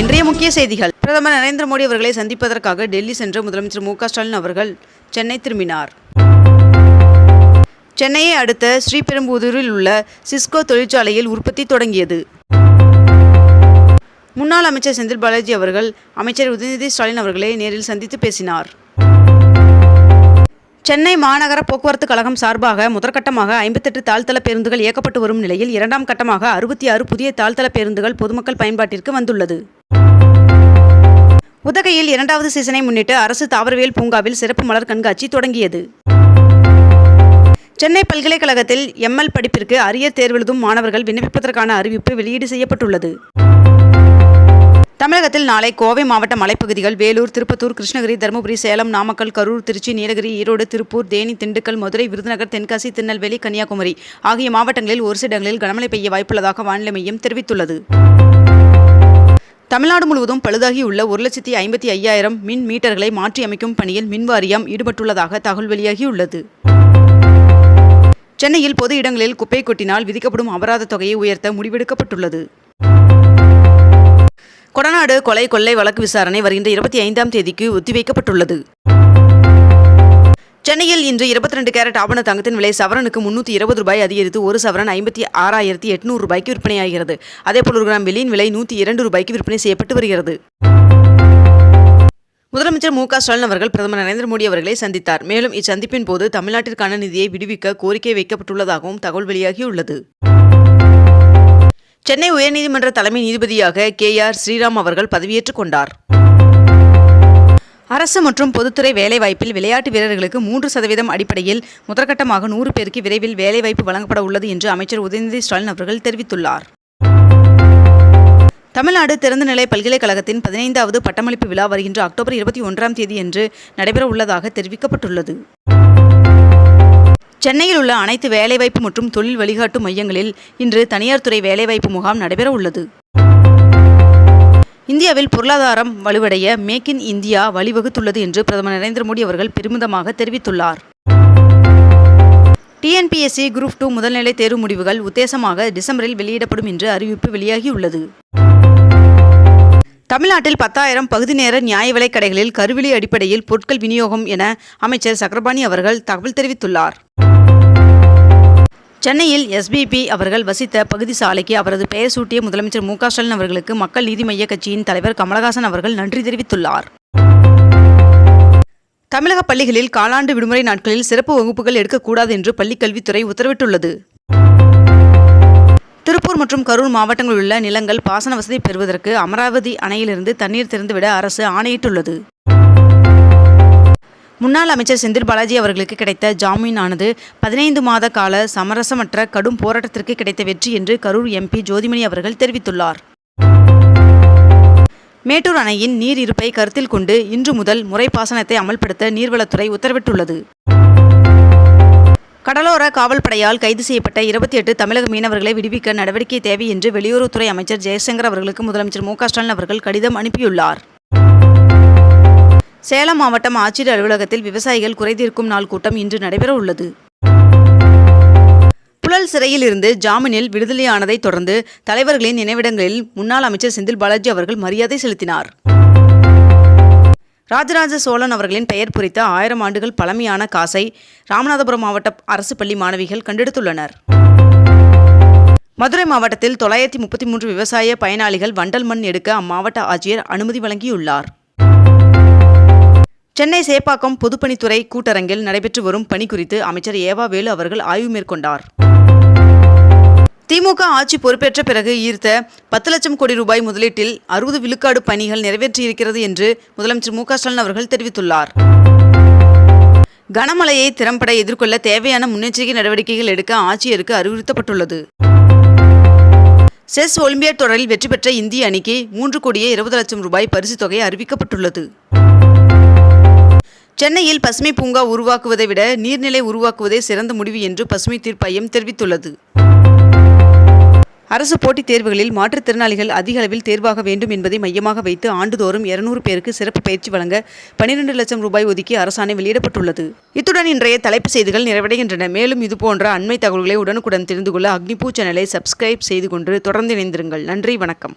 இன்றைய முக்கிய செய்திகள். பிரதமர் நரேந்திர மோடி அவர்களை சந்திப்பதற்காக டெல்லி சென்ற முதலமைச்சர் மு ஸ்டாலின் அவர்கள் சென்னை திரும்பினார். சென்னையை அடுத்த ஸ்ரீபெரும்புதூரில் உள்ள சிஸ்கோ தொழிற்சாலையில் உற்பத்தி தொடங்கியது. முன்னாள் அமைச்சர் செந்தில் பாலாஜி அவர்கள் அமைச்சர் உதயநிதி ஸ்டாலின் அவர்களை நேரில் சந்தித்து பேசினார். சென்னை மாநகர போக்குவரத்து கழகம் சார்பாக முதற்கட்டமாக ஐம்பத்தெட்டு தாழ்த்தள பேருந்துகள் இயக்கப்பட்டு வரும் நிலையில் இரண்டாம் கட்டமாக அறுபத்தி ஆறு புதிய தாழ்த்தள பேருந்துகள் பொதுமக்கள் பயன்பாட்டிற்கு வந்துள்ளது. உதகையில் இரண்டாவது சீசனை முன்னிட்டு அரசு தாவரவியல் பூங்காவில் சிறப்பு மலர் கண்காட்சி தொடங்கியது. சென்னை பல்கலைக்கழகத்தில் எம்எல் படிப்பிற்கு அரியர் தேர்வெழுதும் மாணவர்கள் விண்ணப்பிப்பதற்கான அறிவிப்பு வெளியீடு செய்யப்பட்டுள்ளது. தமிழகத்தில் நாளை கோவை மாவட்ட மலைப்பகுதிகள் வேலூர் திருப்பத்தூர் கிருஷ்ணகிரி தருமபுரி சேலம் நாமக்கல் கரூர் திருச்சி நீலகிரி ஈரோடு திருப்பூர் தேனி திண்டுக்கல் மதுரை விருதுநகர் தென்காசி திருநெல்வேலி கன்னியாகுமரி ஆகிய மாவட்டங்களில் ஒரு சில இடங்களில் கனமழை பெய்ய வாய்ப்புள்ளதாக வானிலை மையம் தெரிவித்துள்ளது. தமிழ்நாடு முழுவதும் பழுதாகியுள்ள ஒரு லட்சத்தி ஐம்பத்தி ஐயாயிரம் மின் மீட்டர்களை மாற்றி அமைக்கும் பணியில் மின்வாரியம் ஈடுபட்டுள்ளதாக தகவல் வெளியாகியுள்ளது. சென்னையில் பொது இடங்களில் குப்பை கொட்டினால் விதிக்கப்படும் அபராத தொகையை உயர்த்த முடிவெடுக்கப்பட்டுள்ளது. கொடநாடு கொலை கொள்ளை வழக்கு விசாரணை வருகின்ற இருபத்தி ஐந்தாம் தேதிக்கு ஒத்திவைக்கப்பட்டுள்ளது. சென்னையில் இன்று இருபத்தி ரெண்டு கேரட் ஆபண தங்கத்தின் விலை சவரனுக்கு முன்னூற்றி இருபது ரூபாய் அதிகரித்து ஒரு சவரன் ஐம்பத்தி ஆறாயிரத்தி எட்நூறு ரூபாய்க்கு விற்பனையாகிறது. அதேபோல் ஒரு கிராம் வெளியின் விலை நூற்றி இரண்டு ரூபாய்க்கு விற்பனை செய்யப்பட்டு வருகிறது. முதலமைச்சர் மு க ஸ்டாலின் அவர்கள் பிரதமர் நரேந்திர மோடி அவர்களை சந்தித்தார். மேலும் இச்சந்திப்பின் போது தமிழ்நாட்டிற்கான நிதியை விடுவிக்க கோரிக்கை வைக்கப்பட்டுள்ளதாகவும் தகவல் வெளியாகியுள்ளது. சென்னை உயர்நீதிமன்ற தலைமை நீதிபதியாக கே ஆர் ஸ்ரீராம் அவர்கள் பதவியேற்றுக் கொண்டார். அரசு மற்றும் பொதுத்துறை வேலைவாய்ப்பில் விளையாட்டு வீரர்களுக்கு மூன்று சதவீதம் அடிப்படையில் முதற்கட்டமாக நூறு பேருக்கு விரைவில் வேலைவாய்ப்பு வழங்கப்பட உள்ளது என்று அமைச்சர் உதயநிதி ஸ்டாலின் அவர்கள் தெரிவித்துள்ளார். தமிழ்நாடு திறந்தநிலை பல்கலைக்கழகத்தின் பதினைந்தாவது பட்டமளிப்பு விழா வருகின்ற அக்டோபர் இருபத்தி ஒன்றாம் தேதியன்று நடைபெற உள்ளதாக தெரிவிக்கப்பட்டுள்ளது. சென்னையில் உள்ள அனைத்து வேலைவாய்ப்பு மற்றும் தொழில் வழிகாட்டு மையங்களில் இன்று தனியார் துறை வேலைவாய்ப்பு முகாம் நடைபெற உள்ளது. இந்தியாவில் பொருளாதாரம் வலுவடைய மேக் இன் இந்தியா வழிவகுத்துள்ளது என்று பிரதமர் நரேந்திர மோடி அவர்கள் பெருமிதமாக தெரிவித்துள்ளார். டிஎன்பிஎஸ்சி குரூப் டூ முதல்நிலை தேர்வு முடிவுகள் உத்தேசமாக டிசம்பரில் வெளியிடப்படும் என்று அறிவிப்பு வெளியாகியுள்ளது. தமிழ்நாட்டில் பத்தாயிரம் பகுதி நேர நியாய விலைக் கடைகளில் கருவிலி அடிப்படையில் பொருட்கள் விநியோகம் என அமைச்சர் சக்கரபாணி அவர்கள் தகவல் தெரிவித்துள்ளார். சென்னையில் எஸ்பிபி அவர்கள் வசித்த பகுதி சாலைக்கு அவரது பெயர் சூட்டிய முதலமைச்சர் மு ஸ்டாலின் அவர்களுக்கு மக்கள் நீதி மய்ய கட்சியின் தலைவர் கமலஹாசன் அவர்கள் நன்றி தெரிவித்துள்ளார். தமிழக பள்ளிகளில் காலாண்டு விடுமுறை நாட்களில் சிறப்பு வகுப்புகள் எடுக்கக்கூடாது என்று பள்ளிக்கல்வித்துறை உத்தரவிட்டுள்ளது. திருப்பூர் மற்றும் கரூர் மாவட்டங்களில் உள்ள நிலங்கள் பாசன வசதி பெறுவதற்கு அமராவதி அணையிலிருந்து தண்ணீர் திறந்துவிட அரசு ஆணையிட்டுள்ளது. முன்னாள் அமைச்சர் செந்தில் பாலாஜி அவர்களுக்கு கிடைத்த ஜாமீனானது பதினைந்து மாத கால சமரசமற்ற கடும் போராட்டத்திற்கு கிடைத்த வெற்றி என்று கரூர் எம்பி ஜோதிமணி அவர்கள் தெரிவித்துள்ளார். மேட்டூர் அணையின் நீர் இருப்பை கருத்தில் கொண்டு இன்று முதல் முறைப்பாசனத்தை அமல்படுத்த நீர்வளத்துறை உத்தரவிட்டுள்ளது. கடலோர காவல்படையால் கைது செய்யப்பட்ட இருபத்தி எட்டு தமிழக மீனவர்களை விடுவிக்க நடவடிக்கை தேவை என்று வெளியுறவுத்துறை அமைச்சர் ஜெயசங்கர் அவர்களுக்கு முதலமைச்சர் மு க ஸ்டாலின் அவர்கள் கடிதம் அனுப்பியுள்ளார். சேலம் மாவட்டம் ஆட்சியர் அலுவலகத்தில் விவசாயிகள் குறைதீர்க்கும் நாள் கூட்டம் இன்று நடைபெற உள்ளது. புழல் சிறையில் இருந்து ஜாமீனில் விடுதலையானதை தொடர்ந்து தலைவர்களின் நினைவிடங்களில் முன்னாள் அமைச்சர் செந்தில் பாலாஜி அவர்கள் மரியாதை செலுத்தினார். ராஜராஜ சோழன் அவர்களின் பெயர் பொறித்த ஆயிரம் ஆண்டுகள் பழமையான காசை ராமநாதபுரம் மாவட்ட அரசு பள்ளி மாணவிகள் கண்டெடுத்துள்ளனர். மதுரை மாவட்டத்தில் தொள்ளாயிரத்தி முப்பத்தி மூன்று விவசாய பயனாளிகள் வண்டல் மண் எடுக்க அம்மாவட்ட ஆட்சியர் அனுமதி வழங்கியுள்ளார். சென்னை சேப்பாக்கம் பொதுப்பணித்துறை கூட்டரங்கில் நடைபெற்று வரும் பணி குறித்து அமைச்சர் ஏவா வேலு அவர்கள் ஆய்வு மேற்கொண்டார். திமுக ஆட்சி பொறுப்பேற்ற பிறகு ஈர்த்த பத்து லட்சம் கோடி ரூபாய் முதலீட்டில் அறுபது விழுக்காடு பணிகள் நிறைவேற்றியிருக்கிறது என்று முதலமைச்சர் மு ஸ்டாலின் அவர்கள் தெரிவித்துள்ளார். கனமழையை திறம்பட எதிர்கொள்ள தேவையான முன்னெச்சரிக்கை நடவடிக்கைகள் எடுக்க ஆட்சியருக்கு அறிவுறுத்தப்பட்டுள்ளது. செஸ் ஒலிம்பியாட் தொடரில் வெற்றி பெற்ற இந்திய அணிக்கு மூன்று கோடியே இருபது லட்சம் ரூபாய் பரிசுத் தொகை அறிவிக்கப்பட்டுள்ளது. சென்னையில் பசுமை பூங்கா உருவாக்குவதை விட நீர்நிலை உருவாக்குவதே சிறந்த முடிவு என்று பசுமை தீர்ப்பாயம் தெரிவித்துள்ளது. அரசு போட்டித் தேர்வுகளில் மாற்றுத்திறனாளிகள் அதிக அளவில் தேர்வாக வேண்டும் என்பதை மையமாக வைத்து ஆண்டுதோறும் இருநூறு பேருக்கு சிறப்பு பயிற்சி வழங்க பனிரெண்டு லட்சம் ரூபாய் ஒதுக்கி அரசாணை வெளியிடப்பட்டுள்ளது. இத்துடன் இன்றைய தலைப்பு செய்திகள் நிறைவடைகின்றன. மேலும் இதுபோன்ற அண்மை தகவல்களை உடனுக்குடன் தெரிந்து கொள்ள அக்னிபூ சேனலை சப்ஸ்கிரைப் செய்து கொண்டு தொடர்ந்து இணைந்திருங்கள். நன்றி வணக்கம்.